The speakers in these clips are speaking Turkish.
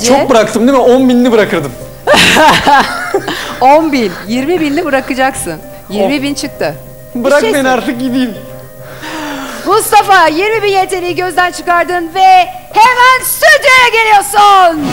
Çok bıraktım değil mi? 10 binini bırakırdım. 10 bin, 20 binli bırakacaksın. 20 bin çıktı. Bırak beni artık gideyim. Mustafa 20 bin yeteneği gözden çıkardın ve hemen stüdyoya geliyorsun.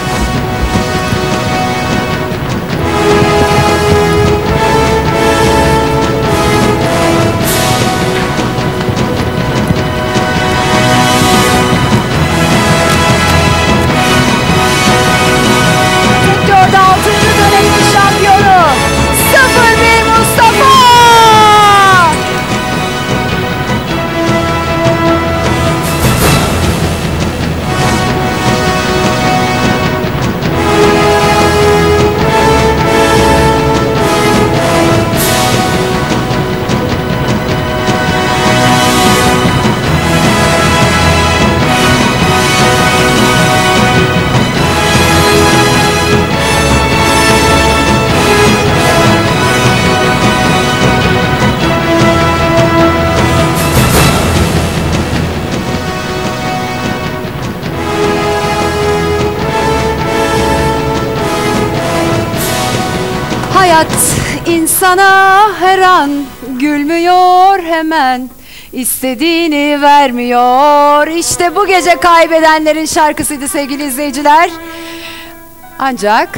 Hayat insana her an gülmüyor hemen istediğini vermiyor. İşte bu gece kaybedenlerin şarkısıydı sevgili izleyiciler. Ancak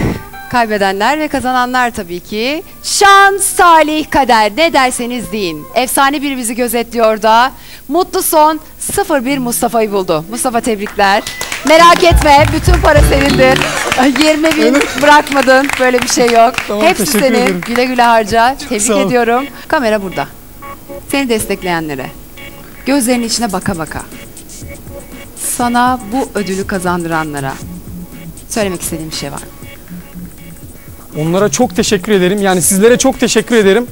kaybedenler ve kazananlar tabii ki şans, talih, kader ne derseniz deyin. Efsane bir bizi gözetliyor da mutlu son 01 Mustafa'yı buldu. Mustafa tebrikler. Merak etme bütün para senindir. 20 bin bırakmadın böyle bir şey yok. Tamam, Hepsi teşekkür senin. ederim. Güle güle harca. Tebrik sağ ol. ediyorum. Kamera burada. Seni destekleyenlere. Gözlerinin içine baka baka. Sana bu ödülü kazandıranlara. Söylemek istediğim bir şey var. Onlara çok teşekkür ederim. Yani sizlere çok teşekkür ederim.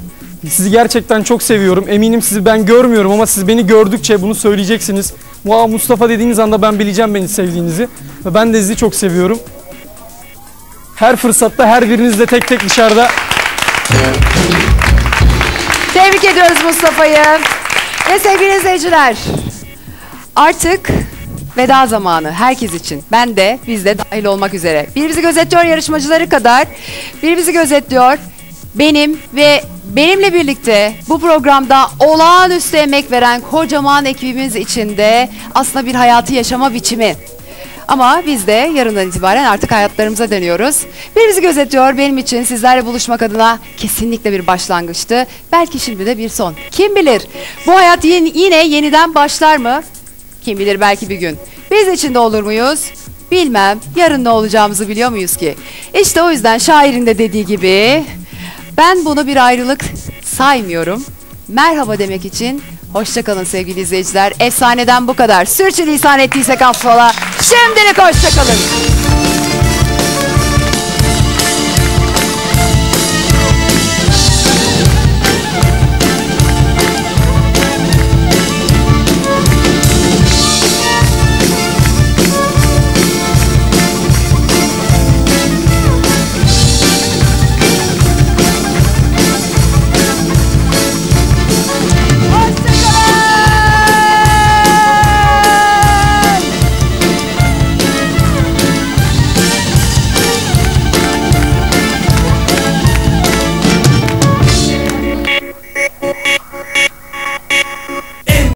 Sizi gerçekten çok seviyorum. Eminim sizi ben görmüyorum ama siz beni gördükçe bunu söyleyeceksiniz. Wow Mustafa dediğiniz anda ben bileceğim beni sevdiğinizi. Ve ben de sizi çok seviyorum. Her fırsatta her birinizle tek tek dışarıda Tebrik ediyoruz Mustafa'yı. Ve sevgili izleyiciler, artık veda zamanı herkes için. Ben de, biz de dahil olmak üzere. Bir bizi gözetliyor yarışmacıları kadar, bir bizi gözetliyor benim ve benimle birlikte bu programda olağanüstü emek veren kocaman ekibimiz içinde aslında bir hayatı yaşama biçimi. Ama biz de yarından itibaren artık hayatlarımıza dönüyoruz. Bir bizi gözetiyor benim için sizlerle buluşmak adına kesinlikle bir başlangıçtı. Belki şimdi de bir son. Kim bilir bu hayat yin- yine yeniden başlar mı? Kim bilir belki bir gün. Biz içinde olur muyuz? Bilmem. Yarın ne olacağımızı biliyor muyuz ki? İşte o yüzden şairin de dediği gibi ben bunu bir ayrılık saymıyorum. Merhaba demek için hoşçakalın sevgili izleyiciler. Efsaneden bu kadar. Sürçülisan ettiysek affola. Şimdilik hoşçakalın.